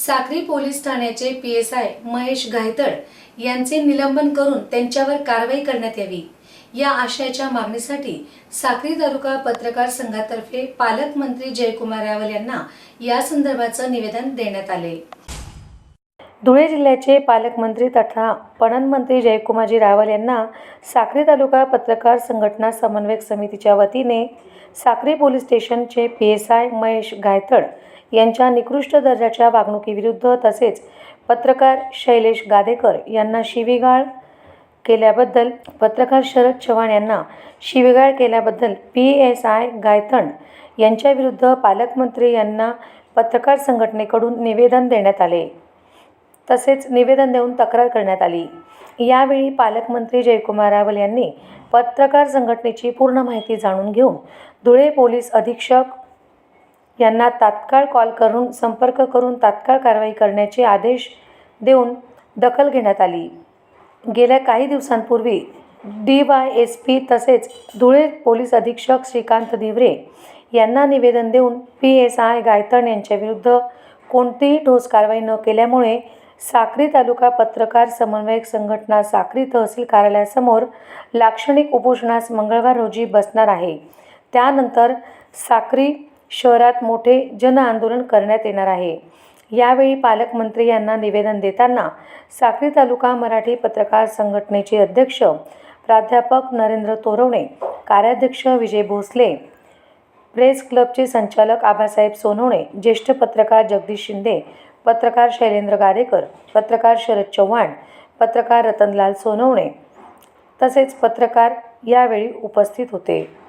Sakri police ठाण्याचे P S I Mahesh Gaytad यांचे निलंबन करून त्यांच्यावर कारवाई करण्यात यावी. या आशयाच्या मागणीसाठी साक्री तालुका पत्रकार संघातर्फे पालकमंत्री जयकुमार रावल यांना या संदर्भाचं निवेदन देण्यात आले. धुळे जिल्ह्याचे पालकमंत्री तथा पणन मंत्री जयकुमारजी रावल यांना साक्री तालुका पत्रकार संघटना समन्वयक समितीच्या वतीने साक्री पोलीस स्टेशनचे P S I Mahesh Gaytad यांच्या निकृष्ट दर्जाच्या वागणुकीविरुद्ध तसेच पत्रकार शैलेश गादेकर यांना शिवीगाळ केल्याबद्दल पत्रकार शरद चव्हाण यांना शिवीगाळ केल्याबद्दल पी एस आय गायतण यांच्याविरुद्ध पालकमंत्री यांना पत्रकार संघटनेकडून निवेदन देण्यात आले. तसेच निवेदन देऊन तक्रार करण्यात आली. यावेळी पालकमंत्री जयकुमार रावल यांनी पत्रकार संघटनेची पूर्ण माहिती जाणून घेऊन धुळे पोलीस अधीक्षक यांना तात्काळ कॉल करून संपर्क करून तात्काळ कारवाई करण्याचे आदेश देऊन दखल घेण्यात आली. गेल्या काही दिवसांपूर्वी डी वाय एस पी तसेच धुळे पोलीस अधीक्षक श्रीकांत दिवरे यांना निवेदन देऊन पी एस आय गायतण यांच्याविरुद्ध कोणतीही ठोस कारवाई न केल्यामुळे साक्री तालुका पत्रकार समन्वयक संघटना साक्री तहसील कार्यालयासमोर लाक्षणिक उपोषणास मंगळवार रोजी बसणार आहे. त्यानंतर साक्री शहरात मोठे जनआंदोलन करण्यात येणार आहे. यावेळी पालकमंत्री यांना निवेदन देताना साक्री तालुका मराठी पत्रकार संघटनेचे अध्यक्ष प्राध्यापक नरेंद्र तोरवणे कार्याध्यक्ष विजय भोसले प्रेस क्लबचे संचालक आबासाहेब सोनवणे ज्येष्ठ पत्रकार जगदीश शिंदे पत्रकार शैलेंद्र गारेकर पत्रकार शरद चव्हाण पत्रकार रतनलाल सोनवणे तसेच पत्रकार यावेळी उपस्थित होते.